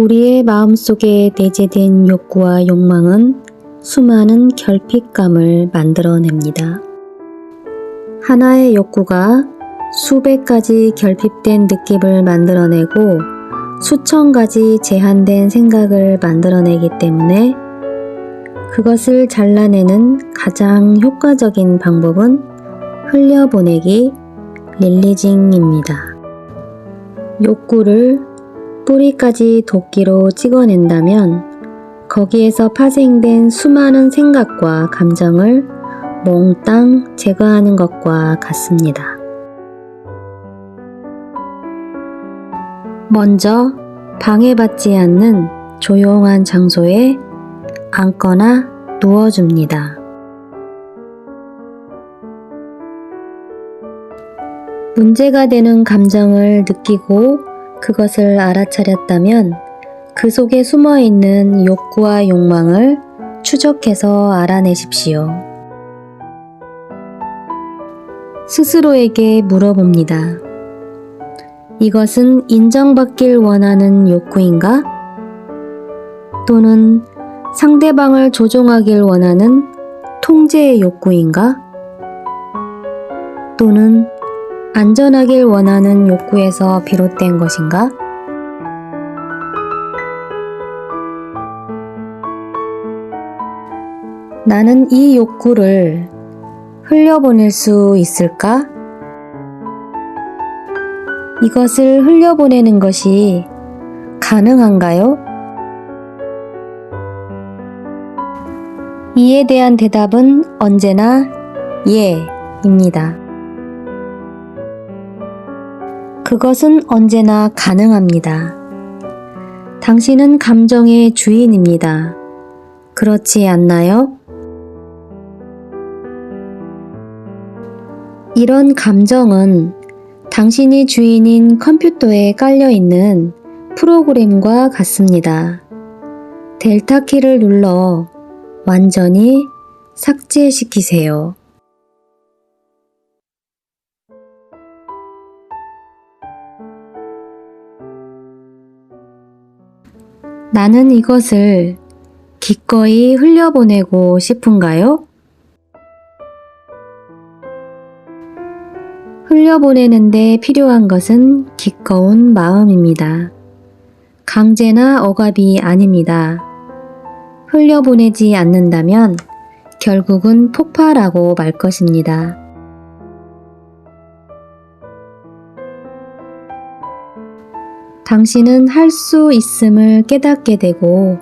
우리의 마음속에 내재된 욕구와 욕망은 수많은 결핍감을 만들어냅니다. 하나의 욕구가 수백 가지 결핍된 느낌을 만들어내고 수천 가지 제한된 생각을 만들어내기 때문에 그것을 잘라내는 가장 효과적인 방법은 흘려보내기 릴리징입니다. 욕구를 뿌리까지 도끼로 찍어낸다면 거기에서 파생된 수많은 생각과 감정을 몽땅 제거하는 것과 같습니다. 먼저 방해받지 않는 조용한 장소에 앉거나 누워줍니다. 문제가 되는 감정을 느끼고 그것을 알아차렸다면 그 속에 숨어 있는 욕구와 욕망을 추적해서 알아내십시오. 스스로에게 물어봅니다. 이것은 인정받길 원하는 욕구인가? 또는 상대방을 조종하길 원하는 통제의 욕구인가? 또는 안전하길 원하는 욕구에서 비롯된 것인가? 나는 이 욕구를 흘려보낼 수 있을까? 이것을 흘려보내는 것이 가능한가요? 이에 대한 대답은 언제나 예 입니다. 그것은 언제나 가능합니다. 당신은 감정의 주인입니다. 그렇지 않나요? 이런 감정은 당신이 주인인 컴퓨터에 깔려 있는 프로그램과 같습니다. 델타 키를 눌러 완전히 삭제시키세요. 나는 이것을 기꺼이 흘려보내고 싶은가요? 흘려보내는데 필요한 것은 기꺼운 마음입니다. 강제나 억압이 아닙니다. 흘려보내지 않는다면 결국은 폭발하고 말 것입니다. 당신은 할 수 있음을 깨닫게 되고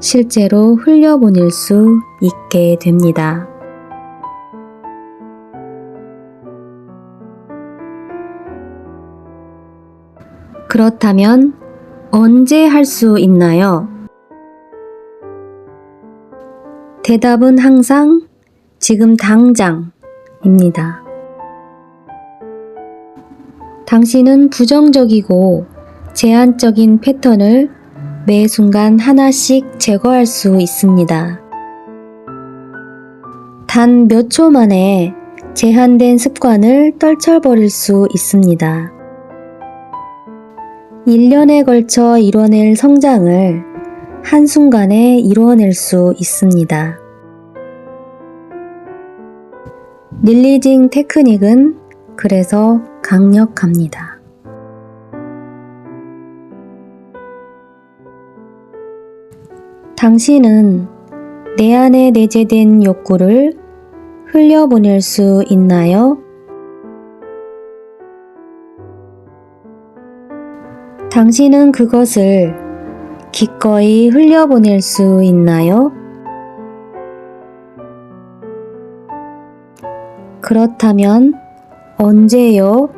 실제로 흘려보낼 수 있게 됩니다. 그렇다면 언제 할 수 있나요? 대답은 항상 지금 당장입니다. 당신은 부정적이고 제한적인 패턴을 매 순간 하나씩 제거할 수 있습니다. 단 몇 초 만에 제한된 습관을 떨쳐버릴 수 있습니다. 1년에 걸쳐 이뤄낼 성장을 한순간에 이루어낼 수 있습니다. 릴리징 테크닉은 그래서 강력합니다. 당신은 내 안에 내재된 욕구를 흘려보낼 수 있나요? 당신은 그것을 기꺼이 흘려보낼 수 있나요? 그렇다면 언제요?